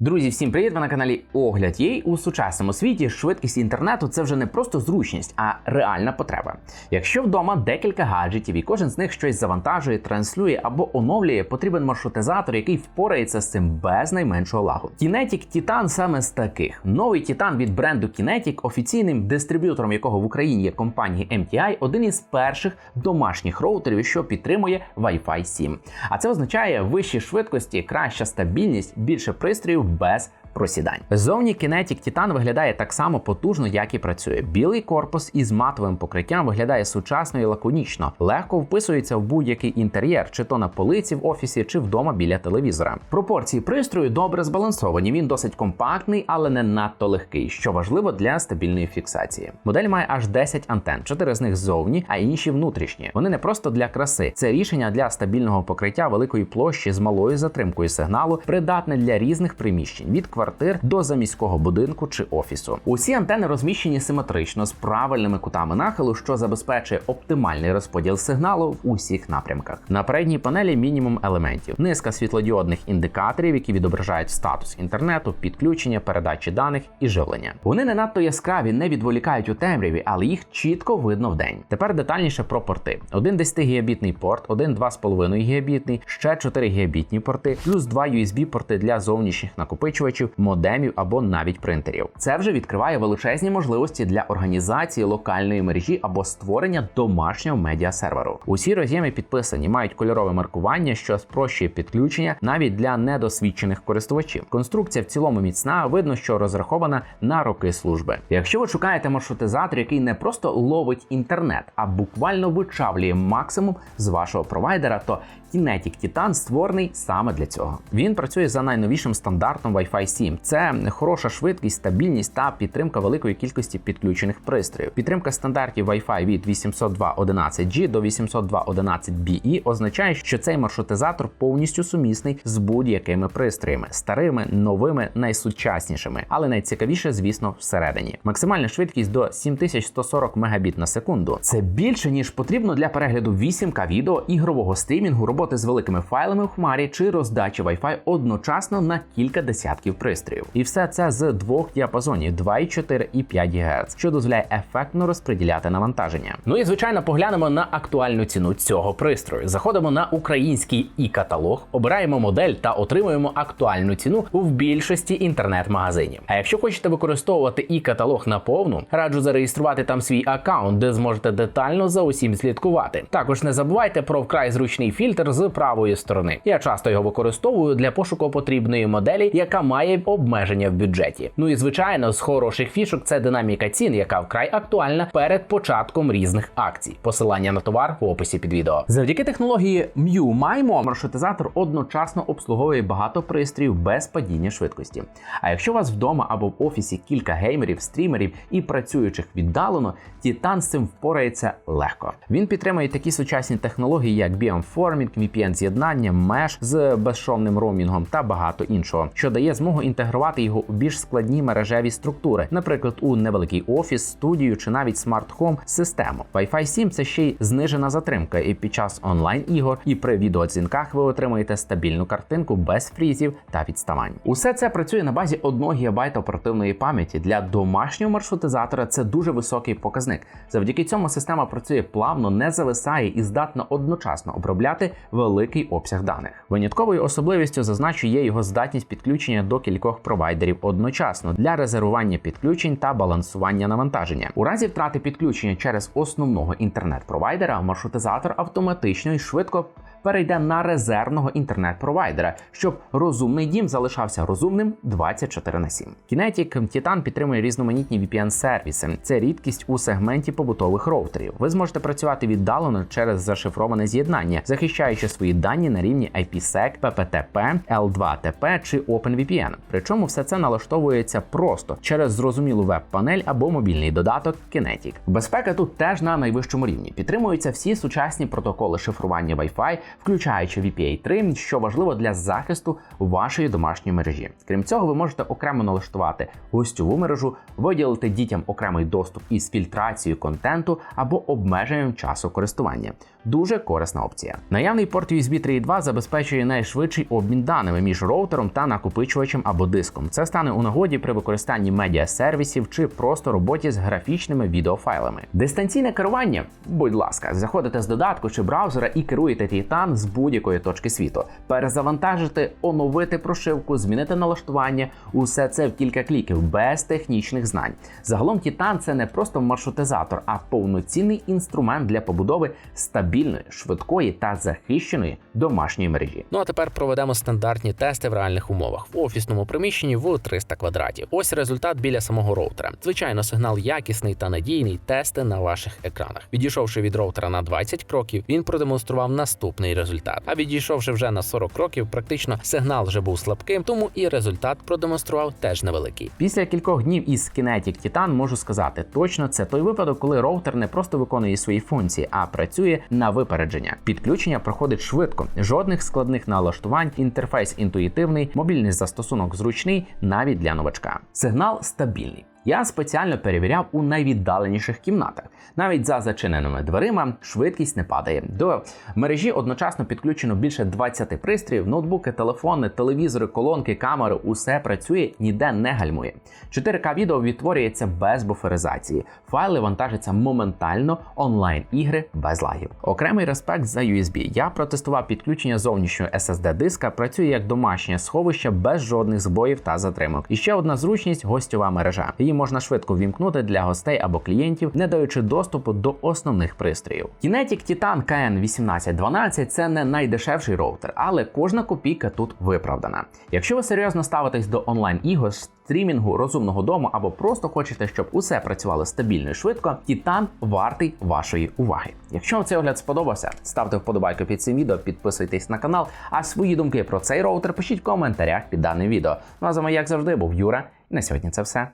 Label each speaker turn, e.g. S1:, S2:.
S1: Друзі, всім привіт! Ви на каналі Огляд Єй. У сучасному світі швидкість інтернету це вже не просто зручність, а реальна потреба. Якщо вдома декілька гаджетів і кожен з них щось завантажує, транслює або оновлює, потрібен маршрутизатор, який впорається з цим без найменшого лагу. Kinetic Titan саме з таких. Новий Titan від бренду Kinetic, офіційним дистриб'ютором якого в Україні є компанія MTI, один із перших домашніх роутерів, що підтримує Wi-Fi 7. А це означає вищі швидкості, краща стабільність, більше пристроїв без просідань. Зовні Kinetic Titan виглядає так само потужно, як і працює. Білий корпус із матовим покриттям виглядає сучасно і лаконічно, легко вписується в будь-який інтер'єр, чи то на полиці в офісі, чи вдома біля телевізора. Пропорції пристрою добре збалансовані. Він досить компактний, але не надто легкий, що важливо для стабільної фіксації. Модель має аж 10 антен, 4 з них ззовні, а інші внутрішні. Вони не просто для краси, це рішення для стабільного покриття великої площі з малою затримкою сигналу, придатне для різних приміщень від квартир до заміського будинку чи офісу. Усі антени розміщені симетрично з правильними кутами нахилу, що забезпечує оптимальний розподіл сигналу в усіх напрямках. На передній панелі мінімум елементів, низка світлодіодних індикаторів, які відображають статус інтернету, підключення, передачі даних і живлення. Вони не надто яскраві, не відволікають у темряві, але їх чітко видно вдень. Тепер детальніше про порти: один 10 гігабітний порт, один 2,5 гігабітний, ще 4 гігабітні порти, плюс два USB порти для зовнішніх накопичувачів модемів або навіть принтерів. Це вже відкриває величезні можливості для організації локальної мережі або створення домашнього медіасерверу. Усі роз'єми підписані, мають кольорове маркування, що спрощує підключення навіть для недосвідчених користувачів. Конструкція в цілому міцна, видно, що розрахована на роки служби. Якщо ви шукаєте маршрутизатор, який не просто ловить інтернет, а буквально вичавлює максимум з вашого провайдера, то Kinetic Titan створений саме для цього. Він працює за найновішим стандартом Wi-Fi 7. Це хороша швидкість, стабільність та підтримка великої кількості підключених пристроїв. Підтримка стандартів Wi-Fi від 802.11g до 802.11be означає, що цей маршрутизатор повністю сумісний з будь-якими пристроями, старими, новими, найсучаснішими, але найцікавіше, звісно, всередині. Максимальна швидкість до 7140 Мбіт на секунду. Це більше ніж потрібно для перегляду 8К відео, ігрового стрімінгу, роботи з великими файлами в хмарі чи роздачі Wi-Fi одночасно на кілька десятків пристроїв. І все це з двох діапазонів 2,4 і 5 ГГц, що дозволяє ефектно розподіляти навантаження. Ну і звичайно, поглянемо на актуальну ціну цього пристрою. Заходимо на український і каталог, обираємо модель та отримуємо актуальну ціну в більшості інтернет-магазинів. А якщо хочете використовувати і каталог наповну, раджу зареєструвати там свій аккаунт, де зможете детально за усім слідкувати. Також не забувайте про вкрай зручний фільтр з правої сторони. Я часто його використовую для пошуку потрібної моделі, яка має обмеження в бюджеті. Ну і звичайно, з хороших фішок це динаміка цін, яка вкрай актуальна перед початком різних акцій. Посилання на товар в описі під відео. Завдяки технології Mew MIMO маршрутизатор одночасно обслуговує багато пристроїв без падіння швидкості. А якщо у вас вдома або в офісі кілька геймерів, стрімерів і працюючих віддалено, Titan з цим впорається легко. Він підтримує такі сучасні технології, як beamforming, VPN з'єднання, Mesh з безшовним роумінгом та багато іншого, що дає змогу інтегрувати його у більш складні мережеві структури, наприклад, у невеликий офіс, студію чи навіть смарт-хом систему. Wi-Fi 7 це ще й знижена затримка, і під час онлайн ігор і при відеодзвінках ви отримаєте стабільну картинку без фрізів та відставань. Усе це працює на базі 1 ГБ оперативної пам'яті. Для домашнього маршрутизатора це дуже високий показник. Завдяки цьому система працює плавно, не зависає і здатна одночасно обробляти великий обсяг даних. Винятковою особливістю зазначу є його здатність підключення до кількох провайдерів одночасно для резервування підключень та балансування навантаження. У разі втрати підключення через основного інтернет-провайдера маршрутизатор автоматично і швидко перейде на резервного інтернет-провайдера, щоб розумний дім залишався розумним 24 на 7. Kinetic Titan підтримує різноманітні VPN-сервіси. Це рідкість у сегменті побутових роутерів. Ви зможете працювати віддалено через зашифроване з'єднання, захищаючи свої дані на рівні IPsec, PPTP, L2TP чи OpenVPN. Причому все це налаштовується просто через зрозумілу веб-панель або мобільний додаток Kinetic. Безпека тут теж на найвищому рівні. Підтримуються всі сучасні протоколи шифрування Wi-Fi, включаючи VPA 3, що важливо для захисту вашої домашньої мережі. Крім цього, ви можете окремо налаштувати гостьову мережу, виділити дітям окремий доступ із фільтрацією контенту або обмеженням часу користування. Дуже корисна опція. Наявний порт USB 3.2 забезпечує найшвидший обмін даними між роутером та накопичувачем або диском. Це стане у нагоді при використанні медіасервісів чи просто роботі з графічними відеофайлами. Дистанційне керування, будь ласка, заходите з додатку чи браузера і керуєте Titan з будь-якої точки світу. Перезавантажити, оновити прошивку, змінити налаштування усе це в кілька кліків без технічних знань. Загалом Titan – це не просто маршрутизатор, а повноцінний інструмент для побудови стабільної, швидкої та захищеної домашньої мережі.
S2: Ну а тепер проведемо стандартні тести в реальних умовах в офісному приміщенні в 300 квадратів. Ось результат біля самого роутера. Звичайно, сигнал якісний та надійний. Тести на ваших екранах. Відійшовши від роутера на 20 кроків, він продемонстрував наступний результат. А відійшовши вже на 40 кроків, практично сигнал вже був слабким, тому і результат продемонстрував теж невеликий.
S1: Після кількох днів із Kinetic Titan можу сказати, точно це той випадок, коли роутер не просто виконує свої функції, а працює на випередження. Підключення проходить швидко, жодних складних налаштувань, інтерфейс інтуїтивний, мобільний застосунок зручний навіть для новачка. Сигнал стабільний. Я спеціально перевіряв у найвіддаленіших кімнатах. Навіть за зачиненими дверима швидкість не падає. До мережі одночасно підключено більше 20 пристроїв, ноутбуки, телефони, телевізори, колонки, камери. Усе працює, ніде не гальмує. 4К відео відтворюється без буферизації. Файли вантажаться моментально, онлайн ігри без лагів. Окремий респект за USB. Я протестував підключення зовнішнього SSD диска, працює як домашнє сховище без жодних збоїв та затримок. І ще одна зручність гостьова мережа. Її можна швидко вімкнути для гостей або клієнтів, не даючи доступу до основних пристроїв. Kinetic Titan KN1812 це не найдешевший роутер, але кожна копійка тут виправдана. Якщо ви серйозно ставитесь до онлайн ігор, стрімінгу, розумного дому або просто хочете, щоб усе працювало стабільно і швидко, Titan вартий вашої уваги. Якщо вам цей огляд сподобався, ставте вподобайку під цим відео, підписуйтесь на канал, а свої думки про цей роутер пишіть в коментарях під даним відео. Ну а з вами, як завжди, був Юра, і на сьогодні це все.